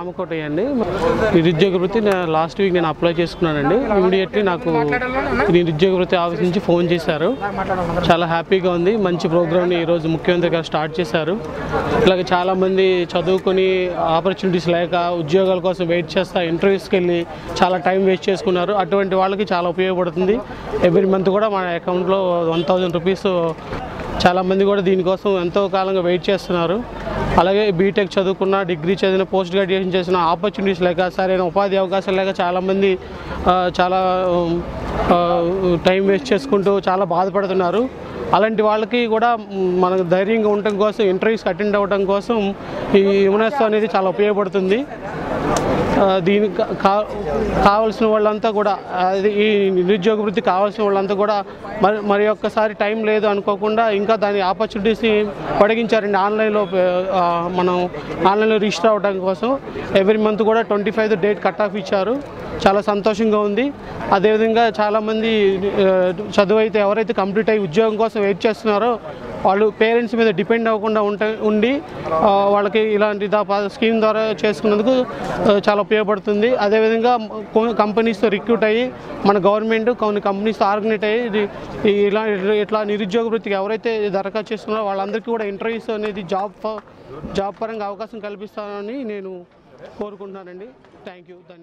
రామకోటయ్య అండి. నిరుద్యోగ వృత్తి నా- లాస్ట్ వీక్ నేను అప్లై చేసుకున్నానండి. ఇమీడియట్లీ నాకు నిరుద్యోగ వృత్తి ఆఫీస్ నుంచి ఫోన్ చేశారు. చాలా హ్యాపీగా ఉంది. మంచి ప్రోగ్రామ్ని ఈరోజు ముఖ్యమంత్రి గారు స్టార్ట్ చేశారు. ఇలాగే చాలామంది చదువుకొని ఆపర్చునిటీస్ లేక ఉద్యోగాల కోసం వెయిట్ చేస్తా ఇంటర్వ్యూస్కి వెళ్ళి చాలా టైం వేస్ట్ చేసుకున్నారు. అటువంటి వాళ్ళకి చాలా ఉపయోగపడుతుంది. ఎవ్రీ మంత్ కూడా మన అకౌంట్లో వన్ థౌజండ్ రూపీస్ చాలామంది కూడా దీనికోసం ఎంతో కాలంగా వెయిట్ చేస్తున్నారు. అలాగే బీటెక్ చదువుకున్న డిగ్రీ చదివిన పోస్ట్ గ్రాడ్యుయేషన్ చేసిన ఆపర్చునిటీస్ లేక సరైన ఉపాధి అవకాశాలు లేక చాలామంది చాలా టైం వేస్ట్ చేసుకుంటూ చాలా బాధపడుతున్నారు. అలాంటి వాళ్ళకి కూడా మనకు ధైర్యంగా ఉండటం కోసం ఇంటర్వ్యూస్ అటెండ్ అవ్వడం కోసం ఈ యువనెస్ అనేది చాలా ఉపయోగపడుతుంది. దీనికి కా- కావాల్సిన వాళ్ళంతా కూడా అది ఈ నిరుద్యోగ వృత్తి కావాల్సిన వాళ్ళంతా కూడా మరి మరి ఒక్కసారి టైం లేదు అనుకోకుండా ఇంకా దాని ఆపర్చునిటీస్ని పొడిగించారండి. ఆన్లైన్లో మనం ఆన్లైన్లో రిజిస్టర్ అవ్వడం కోసం ఎవ్రీ మంత్ కూడా twenty five date cut off ఇచ్చారు. చాలా సంతోషంగా ఉంది. అదేవిధంగా చాలామంది చదువు అయితే ఎవరైతే కంప్లీట్ అయ్యి ఉద్యోగం కోసం వెయిట్ చేస్తున్నారో వాళ్ళు పేరెంట్స్ మీద డిపెండ్ అవ్వకుండా ఉంట ఉండి వాళ్ళకి ఇలాంటి దా స్కీమ్ ద్వారా చేసుకున్నందుకు చాలా ఉపయోగపడుతుంది. అదేవిధంగా కొన్ని కంపెనీస్తో రిక్రూట్ అయ్యి మన గవర్నమెంట్ కొన్ని కంపెనీస్తో ఆర్గనైట్ అయ్యి ఇలా ఇట్లా నిరుద్యోగ వృత్తికి ఎవరైతే దరఖాస్తు చేస్తున్నారో వాళ్ళందరికీ కూడా ఇంటర్వ్యూస్ అనేది జాబ్ జాబ్ పరంగా అవకాశం కల్పిస్తానని నేను కోరుకుంటున్నానండి. Thank you